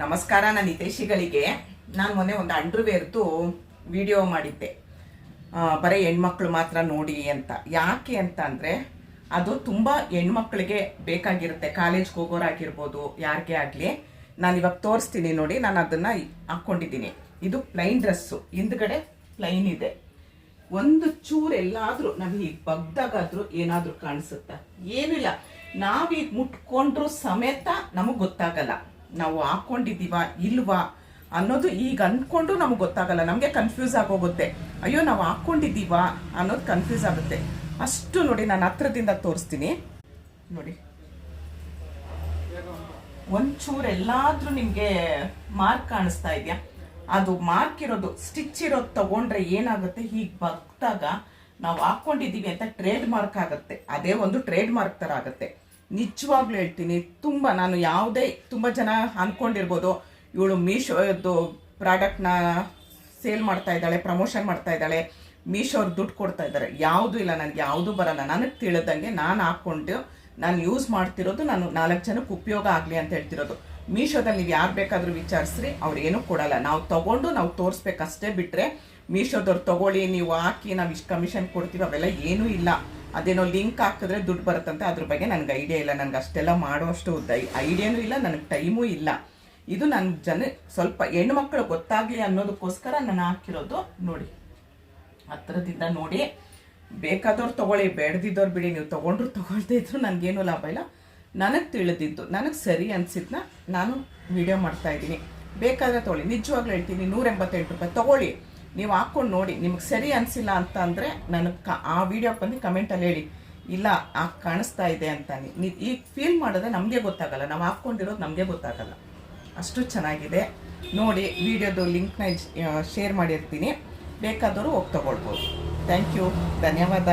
ನಮಸ್ಕಾರ, ನಾನು ಹಿತೈಷಿಗಳಿಗೆ. ನಾನು ಮೊನ್ನೆ ಒಂದು ಅಂಡರ್ವೇರ್ದು ವಿಡಿಯೋ ಮಾಡಿದ್ದೆ. ಬರೀ ಹೆಣ್ಮಕ್ಳು ಮಾತ್ರ ನೋಡಿ ಅಂತ. ಯಾಕೆ ಅಂತ ಅಂದರೆ, ಅದು ತುಂಬ ಹೆಣ್ಮಕ್ಳಿಗೆ ಬೇಕಾಗಿರುತ್ತೆ. ಕಾಲೇಜ್ಗೆ ಹೋಗೋರಾಗಿರ್ಬೋದು, ಯಾರಿಗೆ ಆಗಲಿ. ನಾನು ಇವಾಗ ತೋರಿಸ್ತೀನಿ ನೋಡಿ, ನಾನು ಅದನ್ನು ಹಾಕ್ಕೊಂಡಿದ್ದೀನಿ. ಇದು ಪ್ಲೈನ್ ಡ್ರೆಸ್ಸು ಹಿಂದ್ಗಡೆ ಪ್ಲೈನ್ ಇದೆ. ಒಂದು ಚೂರು ಎಲ್ಲಾದ್ರೂ ನಾವು ಈಗ ಬಗ್ದಾಗಾದ್ರೂ ಏನಾದ್ರೂ ಕಾಣಿಸುತ್ತಾ? ಏನಿಲ್ಲ. ನಾವೀಗ ಮುಟ್ಕೊಂಡ್ರು ಸಮೇತ ನಮಗೆ ಗೊತ್ತಾಗಲ್ಲ. ನಾವು ಹಾಕ್ಕೊಂಡಿದ್ದೀವಾ ಇಲ್ವಾ ಅನ್ನೋದು ಈಗ ಅನ್ಕೊಂಡು ನಮಗೆ ಗೊತ್ತಾಗಲ್ಲ. ನಮಗೆ ಕನ್ಫ್ಯೂಸ್ ಆಗೋಗುತ್ತೆ. ಅಯ್ಯೋ, ನಾವು ಹಾಕ್ಕೊಂಡಿದ್ದೀವಾ ಅನ್ನೋದು ಕನ್ಫ್ಯೂಸ್ ಆಗುತ್ತೆ. ಅಷ್ಟು ನೋಡಿ ನಾನು ಹತ್ರದಿಂದ ತೋರಿಸ್ತೀನಿ. ನೋಡಿ. ಒಂಚೂರು ಎಲ್ಲಾದ್ರೂ ನಿಮ್ಗೆ ಮಾರ್ಕ್ ಕಾಣಿಸ್ತಾ ಇದೆಯಾ? ಅದು ಮಾರ್ಕ್ ಇರೋದು ಸ್ಟಿಚ್ ಇರೋದು ತಗೊಂಡ್ರೆ ಏನಾಗುತ್ತೆ? ಹೀಗೆ ಬಗ್ದಾಗ ನಾವು ಹಾಕೊಂಡಿದ್ದೀವಿ ಅಂತ ಟ್ರೇಡ್ ಮಾರ್ಕ್ ಆಗುತ್ತೆ. ಅದೇ ಒಂದು ಟ್ರೇಡ್ ಮಾರ್ಕ್ ತರ ಆಗುತ್ತೆ. ನಿಜವಾಗ್ಲೂ ಹೇಳ್ತೀನಿ, ತುಂಬ ನಾನು ಯಾವುದೇ, ತುಂಬ ಜನ ಅಂದ್ಕೊಂಡಿರ್ಬೋದು ಇವಳು ಮೀಶೋದು ಪ್ರಾಡಕ್ಟ್ನ ಸೇಲ್ ಮಾಡ್ತಾ ಇದ್ದಾಳೆ, ಪ್ರಮೋಷನ್ ಮಾಡ್ತಾ ಇದ್ದಾಳೆ ಮೀಶೋರ್ ದುಡ್ಡು ಕೊಡ್ತಾ ಇದ್ದಾರೆ. ಯಾವುದೂ ಇಲ್ಲ, ನನಗೆ ಯಾವುದೂ ಬರಲ್ಲ. ನನಗೆ ತಿಳಿದಂಗೆ ನಾನು ಹಾಕ್ಕೊಂಡು, ನಾನು ಯೂಸ್ ಮಾಡ್ತಿರೋದು, ನಾನು ನಾಲ್ಕು ಜನಕ್ಕೆ ಉಪಯೋಗ ಆಗಲಿ ಅಂತ ಹೇಳ್ತಿರೋದು. ಮೀಶೋದಲ್ಲಿ ನೀವು ಯಾರು ಬೇಕಾದರೂ ವಿಚಾರಿಸ್ರಿ, ಅವ್ರು ಏನೂ ಕೊಡಲ್ಲ. ನಾವು ತಗೊಂಡು ನಾವು ತೋರಿಸ್ಬೇಕಷ್ಟೇ ಬಿಟ್ಟರೆ ಮೀಶೋದವ್ರು ತಗೊಳ್ಳಿ, ನೀವು ಹಾಕಿ ನಾವು ಇಷ್ಟು ಕಮಿಷನ್ ಕೊಡ್ತೀವಿ ಅವೆಲ್ಲ ಏನೂ ಇಲ್ಲ. ಅದೇನೋ ಲಿಂಕ್ ಹಾಕಿದ್ರೆ ದುಡ್ಡು ಬರುತ್ತಂತೆ, ಅದ್ರ ಬಗ್ಗೆ ನನಗೆ ಐಡಿಯಾ ಇಲ್ಲ. ನನಗೆ ಅಷ್ಟೆಲ್ಲ ಮಾಡೋಷ್ಟು ಐಡಿಯಾನೂ ಇಲ್ಲ, ನನಗೆ ಟೈಮೂ ಇಲ್ಲ. ಇದು ನನ್ನ ಜನ, ಸ್ವಲ್ಪ ಹೆಣ್ಮಕ್ಳು ಗೊತ್ತಾಗಲಿ ಅನ್ನೋದಕ್ಕೋಸ್ಕರ ನಾನು ಹಾಕಿರೋದು ನೋಡಿ. ಹತ್ರದಿಂದ ನೋಡಿ. ಬೇಕಾದವ್ರು ತೊಗೊಳ್ಳಿ, ಬೇಡದಿದ್ದವ್ರು ಬಿಡಿ, ನೀವು ತೊಗೊಂಡ್ರು ತೊಗೊಳ್ತಾ ಇದ್ರು ನನಗೇನು ಲಾಭ ಇಲ್ಲ. ನನಗೆ ತಿಳಿದಿದ್ದು, ನನಗೆ ಸರಿ ಅನಿಸಿದ್ನ ನಾನು ವಿಡಿಯೋ ಮಾಡ್ತಾ ಇದ್ದೀನಿ. ಬೇಕಾದ್ರೆ ತಗೊಳ್ಳಿ. ನಿಜವಾಗ್ಲೂ ಹೇಳ್ತೀನಿ, ನೂರ ಎಂಬತ್ತೆಂಟು ರೂಪಾಯಿ ತಗೊಳ್ಳಿ. ನೀವು ಹಾಕ್ಕೊಂಡು ನೋಡಿ, ನಿಮಗೆ ಸರಿ ಅನಿಸಿಲ್ಲ ಅಂತ ಅಂದರೆ ನನಗೆ ಕ, ಆ ವಿಡಿಯೋ ಬಂದು ಕಮೆಂಟಲ್ಲಿ ಹೇಳಿ. ಇಲ್ಲ, ಆ ಕಾಣಿಸ್ತಾ ಇದೆ ಅಂತ ನೀವು ಈಗ ಫೀಲ್ ಮಾಡಿದ್ರೆ ನಮಗೆ ಗೊತ್ತಾಗಲ್ಲ. ನಾವು ಹಾಕ್ಕೊಂಡಿರೋದು ನಮಗೆ ಗೊತ್ತಾಗಲ್ಲ. ಅಷ್ಟು ಚೆನ್ನಾಗಿದೆ. ನೋಡಿ ವಿಡಿಯೋದು ಲಿಂಕ್ನ ಶೇರ್ ಮಾಡಿರ್ತೀನಿ. ಬೇಕಾದವರು ಹೋಗಿ ತೊಗೊಳ್ಬೋದು. ಥ್ಯಾಂಕ್ ಯು ಧನ್ಯವಾದ.